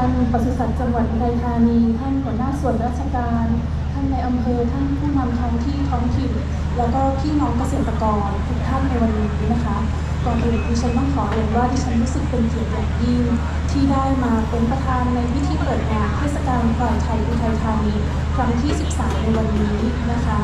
ท่านปศุสัตว์จังหวัดอุทัยธานี ท่านหัวหน้าส่วนราชการ ท่านในอำเภอ ท่านผู้นำท้องที่ท้องถิ่น แล้วก็พี่น้องเกษตรกรทุกท่านในวันนี้นะคะก่อนอื่นดิฉันต้องขอเรียนว่าดิฉันรู้สึกเป็นเกียรติอย่างยิ่งที่ได้มาเป็นประธานในพิธีเปิดงานเทศกาลควายไทยอุทัยธานีครั้งที่ 13 ในวันนี้นะคะ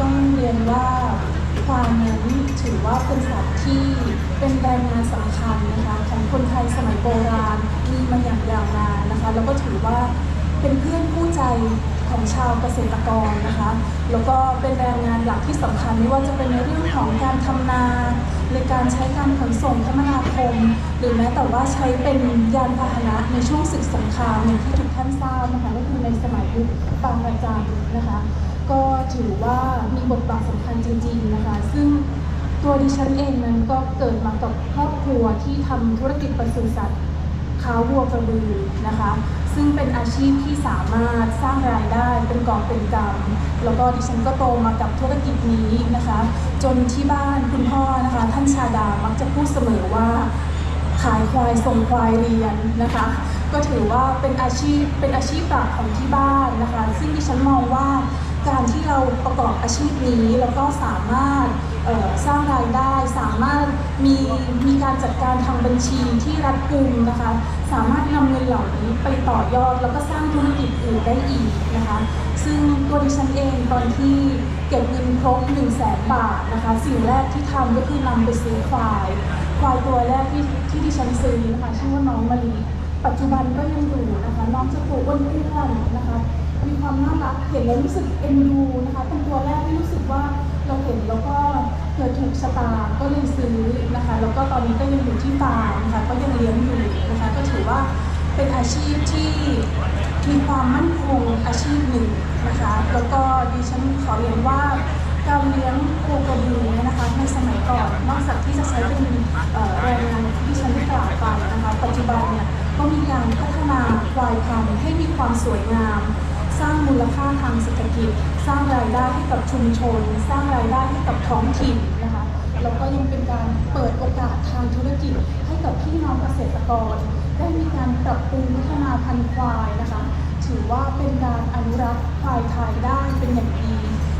ต้องเรียนว่าควายนั้นถือว่าเป็นสัตว์ที่ เป็นแรงงานสำคัญนะคะของคนไทยสมัยโบราณมีมาอย่างยาวนานนะคะ แล้วก็ถือว่าเป็นเพื่อนคู่ใจของชาวเกษตรกรนะคะ แล้วก็เป็นแรงงานหลักที่สำคัญไม่ว่าจะเป็นในเรื่องของการทำนาในการใช้การขนส่งคมนาคม หรือแม้แต่ว่าใช้เป็นยานพาหนะในช่วงศึกสงครามอย่างที่ทุกท่านทราบนะคะก็คือในสมัยยุคบางประจันนะคะ ก็ถือว่ามีบทบาทสำคัญจริงๆนะคะ ซึ่ง ตัวดิฉันเองนั้นก็เกิดมากับครอบครัวที่ทำธุรกิจปศุสัตว์ค้าวัวกระบือนะคะ ซึ่งเป็นอาชีพที่สามารถสร้างรายได้เป็นกอบเป็นกำแล้วก็ดิฉันก็โตมากับธุรกิจนี้นะคะ จนที่บ้านคุณพ่อนะคะ ท่านชาดามักจะพูดเสมอว่าขายควายส่งควายเรียนนะคะ ก็ถือว่าเป็นอาชีพเป็นอาชีพหลักของที่บ้านนะคะ ซึ่งดิฉันมองว่าการที่เราประกอบอาชีพนี้แล้วก็สามารถ สร้างรายได้สามารถมีมีการจัดการทางบัญชีที่รัดกุมนะคะ สามารถนำเงินเหล่านี้ไปต่อยอดแล้วก็สร้างธุรกิจอื่นได้อีกนะคะ ซึ่งตัวดิฉันเองตอนที่เก็บเงินครบ1 0 0 0 0แสนบาทนะคะ สิ่งแรกที่ทำก็คือนำไปซื้อควายควายตัวแรกที่ที่ดิฉันซื้อนะคะชื่อว่าน้องมะลิปัจจุบันก็ยังอยู่นะคะน้องจะตัวอ้วนๆนะคะมีความน่ารักเห็นแล้วรู้สึกเอ็นดูนะคะเป็นตัวแรกที่รู้สึกว่า เราเห็นแล้วก็เกิดถูกชะตาก็เลยซื้อนะคะ แล้วก็ตอนนี้ก็ยังอยู่ที่ฟาร์มนะคะก็ยังเลี้ยงอยู่นะคะ ก็ถือว่าเป็นอาชีพที่มีความมั่นคงอาชีพหนึ่งนะคะ แล้วก็ดิฉันขอเรียนว่าการเลี้ยงโคกระบือเนี่ยนะคะในสมัยก่อนนอกจากที่จะใช้เป็นแรงงานที่ดิฉันได้กล่าวไปนะคะ ปัจจุบันเนี่ยก็มีการพัฒนาควายพันธุ์ให้มีความสวยงาม สร้างมูลค่าทางเศรษฐกิจ สร้างรายได้ให้กับชุมชน สร้างรายได้ให้กับท้องถิ่นนะคะแล้วก็ยังเป็นการเปิดโอกาสทางธุรกิจให้กับพี่น้องเกษตรกร ได้มีการปรับปรุงพัฒนาพันธุ์ควายนะคะ ถือว่าเป็นการอนุรักษ์ควายไทยได้เป็นอย่างดี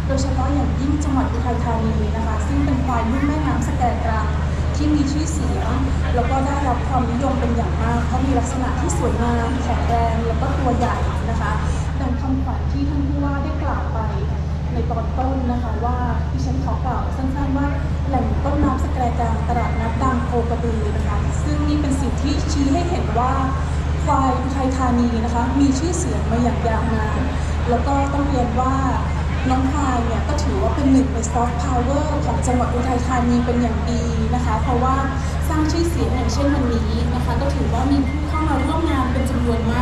โดยเฉพาะอย่างยิ่งจังหวัดอุทัยธานีนะคะ ซึ่งเป็นควายรุ่นแม่น้ำสแกกรังที่มีชื่อเสียงแล้วก็ได้รับความนิยมเป็นอย่างมาก เพราะมีลักษณะที่สวยงามแข็งแรงแล้วก็ตัวใหญ่นะคะำขวัญที่ท่านผู้ว่าได้กล่าวไปในตอนต้นนะคะว่าดิฉันขอกล่าวสั้นๆว่าแหล่งต้นน้ำสแกรกลางตลาดนัดดังโคกระบือนะคะซึ่งนี่เป็นสิ่งที่ชี้ให้เห็นว่าควายอุทัยธานีนะคะมีชื่อเสียงมาอย่างยาวนานแล้วก็ต้องเรียนว่าน้องควายเนี่ยก็ถือว่าเป็นหนึ่งในซอฟต์พาวเวอร์ของจังหวัดอุทัยธานีเป็นอย่างดีนะคะ เพราะว่าสร้างชื่อเสียงอย่างเช่นวันนี้นะคะ ก็ถือว่ามีผู้เข้ามาร่วมงานเป็นจำนวนม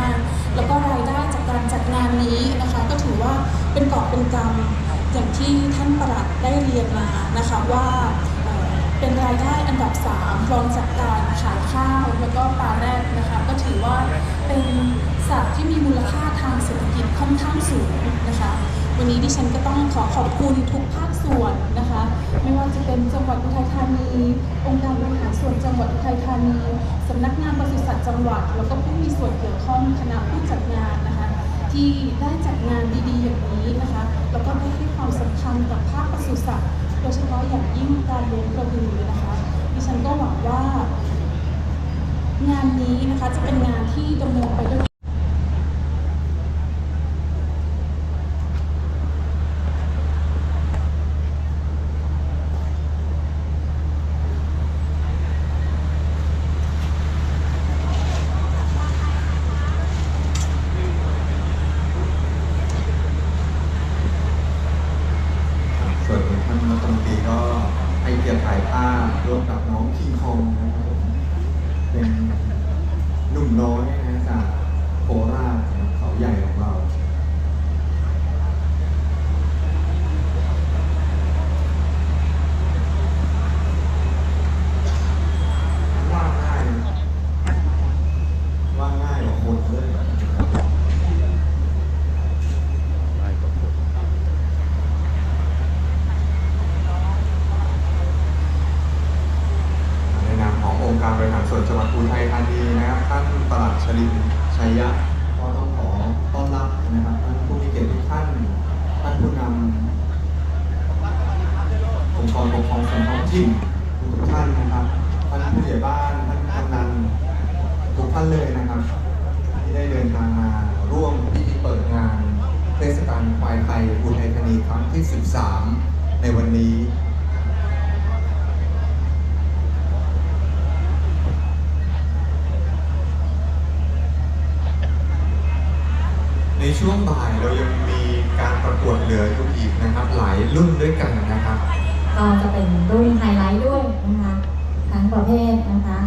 าก กอบเป็นกำอย่างที่ท่านประหลัดได้เรียนมานะคะว่าเป็นรายได้อันดับ3รองจากการขายข้าวแล้วก็ปลาแรดนะคะ ก็ถือว่าเป็นสัตว์ที่มีมูลค่าทางเศรษฐกิจค่อนข้างสูงนะคะ วันนี้ดิฉันก็ต้องขอขอบคุณทุกภาคส่วนนะคะ ไม่ว่าจะเป็นจังหวัดอุทัยธานี องค์การบริหารส่วนจังหวัดอุทัยธานีสำนักงานปศุสัตว์จังหวัด แล้วก็ผู้มีส่วนเกี่ยวข้องคณะผู้จัดงานนะ ที่ได้จัดงานดีๆอย่างนี้นะคะ แล้วก็ได้ให้ความสำคัญกับภาคปศุสัตว์โดยเฉพาะอย่างยิ่งการเลี้ยงกระบือนะคะดิฉันก็หวังว่า งานนี้นะคะจะเป็นงานที่ดำเนินไปด้วย ส่วนท่านรัฐมนตรีก็ให้เกียรติถ่ายภาพร่วมกับน้องคิงคองนะครับผมเป็นหนุ่มน้อยนะจากโคราชนะครับเขาใหญ่ของเรา ว่าง่ายว่าง่ายกว่าคนเลยนะครับ ในนามขององค์การบริหารส่วนจังหวัดอุทัยธานีนะครับท่านปลัดชลิน ชัยยะก็ต้องขอต้อนรับนะครับท่านผู้มีเกียรติทุกท่านท่านผู้นำองค์กรปกครองส่วนท้องถิ่นทุกท่านนะครับท่านผู้ใหญ่บ้านท่านกำนันทุกท่านเลยนะครับ ที่ได้เดินทางมาร่วมพิธีเปิดงานเทศกาลควายไทยอุทัยธา นีครั้งที่ 13 ในวันนี้ช่วงบ่ายเรายังมีการประกวดเหลืออยู่อีกนะครับ หลายรุ่นด้วยกันนะครับ ก็จะเป็นรุ่นไฮไลท์ด้วยนะคะ ทั้งประเภทนะคะ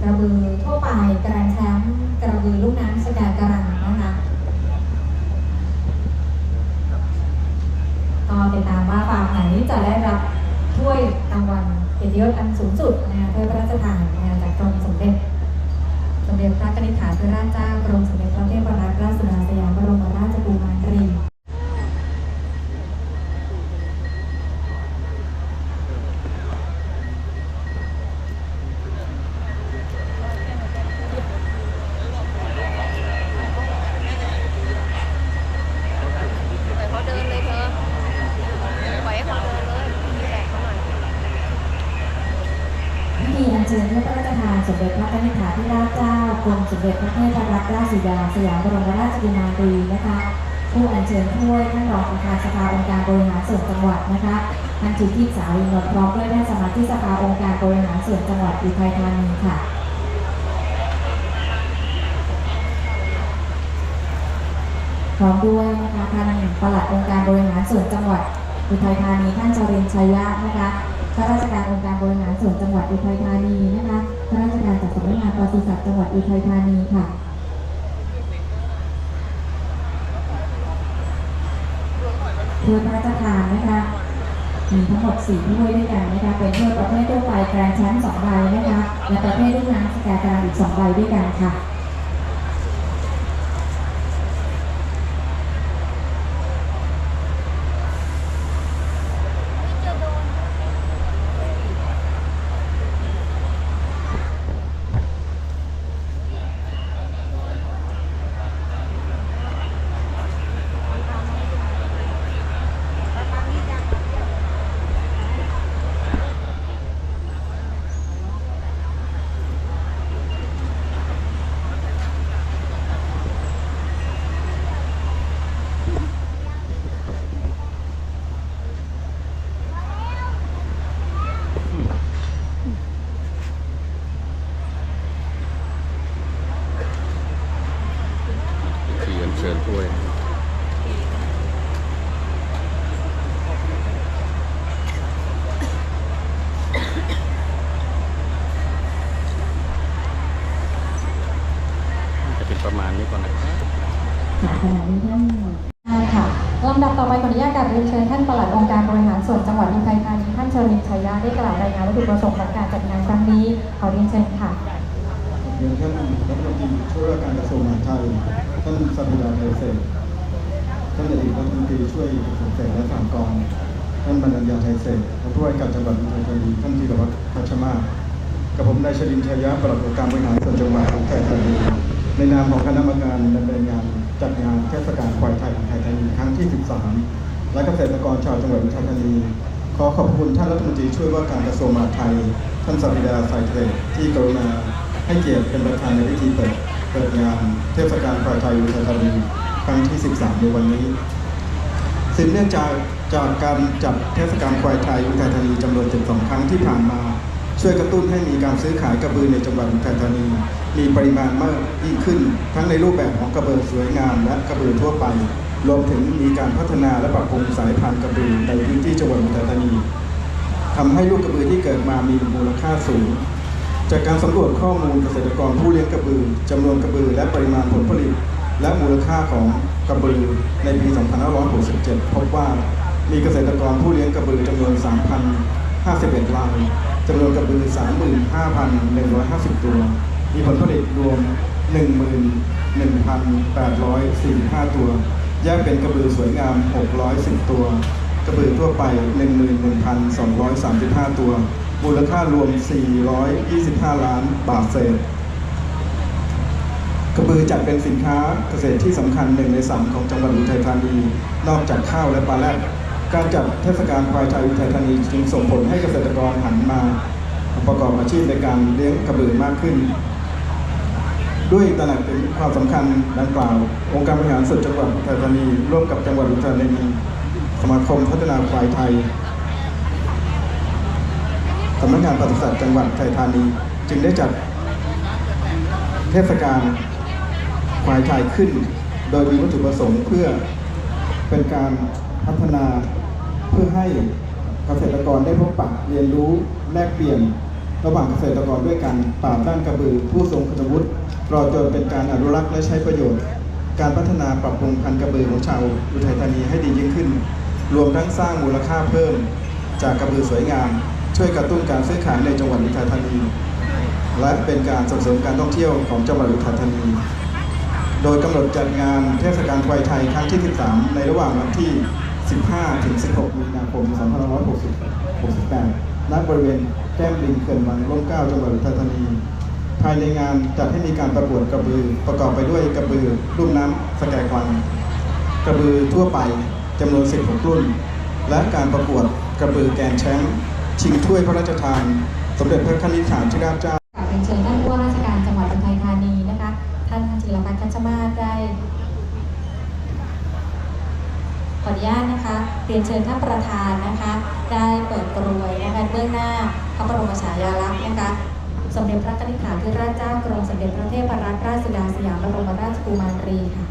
กระบือทั่วไปกระแชมป์กระบือลูกน้ำสกากรังนะคะ ก็ติดตามว่าฟาร์มไหนจะได้รับถ้วยรางวัลเกียรติยศอันสูงสุดนะคะถ้วยพระราชทานนะคะจากกรมสมเด็จ สมเด็จพระกนิษฐาธิราชเจ้ากรมสมเด็จพระเทพรัตนราชสุดาสยามบรมราชกุมารี ปล่อยเขาเดินเลยเธอ ปล่อยให้เขาเดินเลยแบ่งเขาหน่อย พิธีอัญเชิญพระราชทานสมเด็จพระนิธิถาธิราชเจ้ากรมสม เด็จพระเทพรัตนราชสุดาสยามบรมราชกุมารีนะคะ ผู้อัญเชิญถ้วยท่านรองประธานสภาองค์การบริหารส่วนจังหวัดนะคะท่านจิตติสาวินนท์พร้อมด้วยท่านสมาชิกสภาองค์การบริหารส่วนจังหวัดอุทัยธานีค่ะพร้อมด้วยนะคะท่านปลัดองค์การบริหารส่วนจังหวัดอุทัยธานีท่านจรินชัยยะนะคะ ข้าราชการองค์การบริหารส่วนจังหวัดอุทัยธานีนะคะข้าราชการจากสำนักงานปศุสัตว์จังหวัดอุทัยธานีค่ะถ้วยพระราชทานนะคะ มีทั้งหมด4ถ้วยด้วยกันนะคะ เป็นถ้วยประเภททั่วไปแกรนแชมป์สองใบนะคะ และประเภทลูกน้ำสแกการอีกสองใบด้วยกันค่ะ ที่อัญเชิญถ้วย จะเป็นประมาณนี้ก่อนนะครับ ค่ะขณะนี้ท่านได้ค่ะลำดับต่อไปขออนุญาตกราบเรียนเชิญท่านปลัดองค์การบริหารส่วนจังหวัดอุทัยธานีท่านชรินชัยยะได้กล่าวรายงานวัตถุประสงค์ของการจัดงานครั้งนี้ขอเรียนเชิญค่ะเรียนท่านรัฐมนตรีช่วยว่าการกระทรวงมหาดไทยท่านสัตยาไทยเศษท่านอดีตรัฐมนตรีช่วยกระทรวงเกษตรและสหกรณ์ท่านบรรณยาไทยเศษท่านผู้ว่าการจังหวัดอุทัยธานีท่านธีรวัตรพัชมากับผมนายชลินชัยยะปลัดองค์การบริหารส่วนจังหวัดอุทัยธานีในนามของคณะกรรมการดำเนินงาน จัดงานเทศกาลควายไทยอุทัยธานีครั้งที่ 13 และเกษตรกรชาวจังหวัดอุทัยธานี ขอขอบคุณท่านรัฐมนตรีช่วยว่าการกระทรวงมหาดไทย ท่านสัปดาห์ไซเทรดที่กรุณาให้เกียรติเป็นประธานในพิธีเปิดเปิดงานเทศกาลควายไทยอุทัยธานีครั้งที่ 13 ในวันนี้สืบเนื่องจากจากการจัดเทศกาลควายไทยอุทัยธานีจำนวน 72 ครั้งที่ผ่านมา ช่วยกระตุ้นให้มีการซื้อขายกระบือในจังหวัดอุทัยธานี มีปริมาณมากยิ่งขึ้น ทั้งในรูปแบบของกระบือสวยงามและกระบือทั่วไป รวมถึงมีการพัฒนาและปรับปรุงสายพันธุ์กระบือในพื้นที่จังหวัดอุทัยธานีทำให้ลูกกระบือที่เกิดมามีมูลค่าสูง จากการสำรวจข้อมูลเกษตรกรผู้เลี้ยงกระบือจำนวนกระบือและปริมาณผลผลิต และมูลค่าของกระบือในปี 2567 พบว่ามีเกษตรกรผู้เลี้ยงกระบือจำนวน 3,051ราย จำนวนกระบือ 35,150 ตัว มีผลผลิตรวม 11,845 ตัว แยกเป็นกระบือสวยงาม 610 ตัว กระบือทั่วไป 11,235 ตัว มูลค่ารวม 425 ล้านบาทเศษ กระบือจัดเป็นสินค้าเกษตรที่สำคัญหนึ่งในสามของจังหวัดอุทัยธานี นอกจากข้าวและปลาแรด การจัดเทศกาลควายไทยอุทัยธานีจึงส่งผลให้เกษตรกรหันมาประกอบอาชีพในการเลี้ยงกระบือมากขึ้น ด้วยตระหนักถึงความสำคัญดังกล่าว องค์การบริหารส่วนจังหวัดอุทัยธานี ร่วมกับจังหวัดอุทัยธานีสมาคมพัฒนาควายไทยสำนักงานปศุสัตว์จังหวัดอุทัยธานี จึงได้จัดเทศกาลควายไทยขึ้น โดยมีวัตถุประสงค์เพื่อเป็นการพัฒนา ให้เกษตรกรได้พบปะเรียนรู้แลกเปลี่ยน ระหว่างเกษตรกรด้วยกันปราบด้านกระบือ ผู้ทรงคุณวุฒิรอจนเป็นการอนุรักษ์และใช้ประโยชน์ การพัฒนาปรับปรุงพันธุ์กระบือของชาวอุทัยธานีให้ดียิ่งขึ้น รวมทั้งสร้างมูลค่าเพิ่ม จากกระบือสวยงาม ช่วยกระตุ้นการซื้อขายในจังหวัดอุทัยธานีและเป็นการส่งเสริมการท่องเที่ยวของจังหวัดอุทัยธานี โดยกำหนดจัดงานเทศกาลควายไทยครั้งที่ 13 ในระหว่างวันที่ 15 ถึง 16 มีนาคม 2568 ณ บริเวณแก้มลิงเขื่อนวังร่มเกล้าจังหวัดอุทัยธานี ภายในงานจัดให้มีการประกวดกระบือ ประกอบไปด้วยกระบือรุ่นน้ำสแกควัน กระบือทั่วไปจำนวน 16 รุ่น และการประกวดกระบือแกนแชมป์ชิงถ้วยพระราชทาน สมเด็จพระนิธิฐานธิราชเจ้าเรียนเชิญท่านผู้ว่าราชการจังหวัดอุทัยธานีนะคะ ท่านจิรพัฒน์คัชมาศได้ขออนุญาตนะคะ รียนเชิญท่านประธานนะคะ ได้เปิดกรวยนะคะเบื้องหน้าพระบรมฉายาลักษณ์นะคะสมเด็จพระนิธิฐานธิราชเจ้ากรมสมเด็จพระเทพรัตนราชสุดาสยามบรมราชกุมารีค่ะ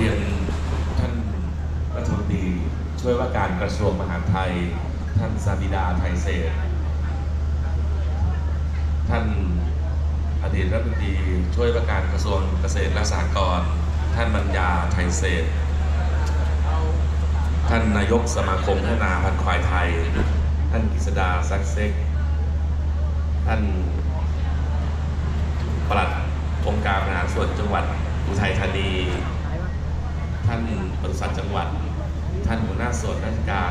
เรียนท่านรัฐมนตรีช่วยว่าการกระทรวงมหาดไทย ท่านซาบิดาไทยเศษ ท่านอดีตรัฐมนตรีช่วยว่าการกระทรวงเกษตรและสหกรณ์ท่านบัญญาไทยเศษ ท่านนายกสมาคมพัฒนาพันธุ์ควายไทย ท่านกฤษดาซักเซ็ก ท่านปลัดองค์การบริหารส่วนจังหวัดอุทัยธานี ท่านปศุสัตว์จังหวัด ท่านหัวหน้าส่วนราชการ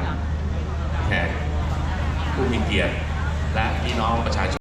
แขก ผู้มีเกียรติและพี่น้องประชาชน